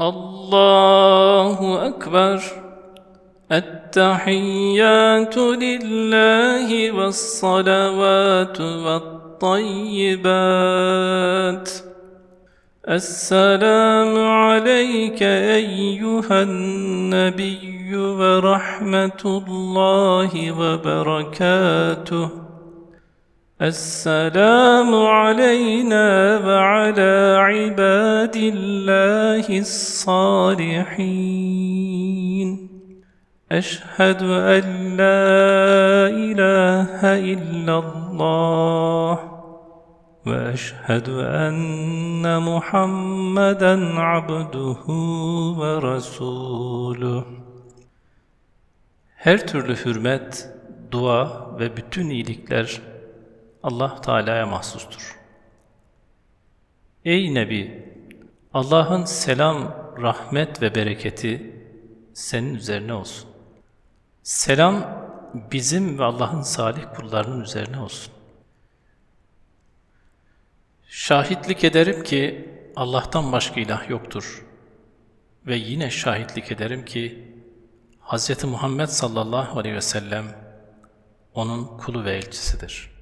الله أكبر. التحيات لله والصلوات والطيبات. السلام عليك أيها النبي ورحمة الله وبركاته. السلام علينا وعلى عباد الله الصالحين أشهد أن لا إله إلا الله وأشهد أن محمدا عبده ورسوله Her türlü hürmet, dua ve bütün iyilikler Allah Teala'ya mahsustur. Ey Nebi! Allah'ın selam, rahmet ve bereketi senin üzerine olsun. Selam bizim ve Allah'ın salih kullarının üzerine olsun. Şahitlik ederim ki Allah'tan başka ilah yoktur. Ve yine şahitlik ederim ki Hz. Muhammed sallallahu aleyhi ve sellem onun kulu ve elçisidir.''